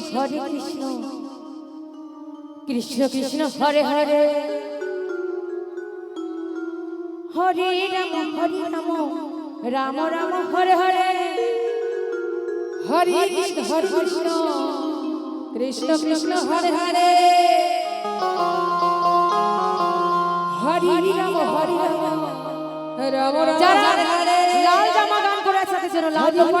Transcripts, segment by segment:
হরে কৃষ্ণ। কৃষ্ণ কৃষ্ণ, হরে হরে। হরে রাম হরে রাম। রাম রাম, হরে হরে। হরে কৃষ্ণ হরে কৃষ্ণ। কৃষ্ণ কৃষ্ণ, হরে হরে। হরে রাম হরে রাম রাম রাম লাল জামা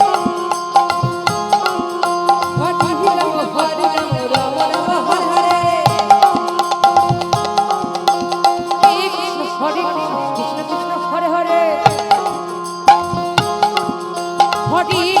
হরে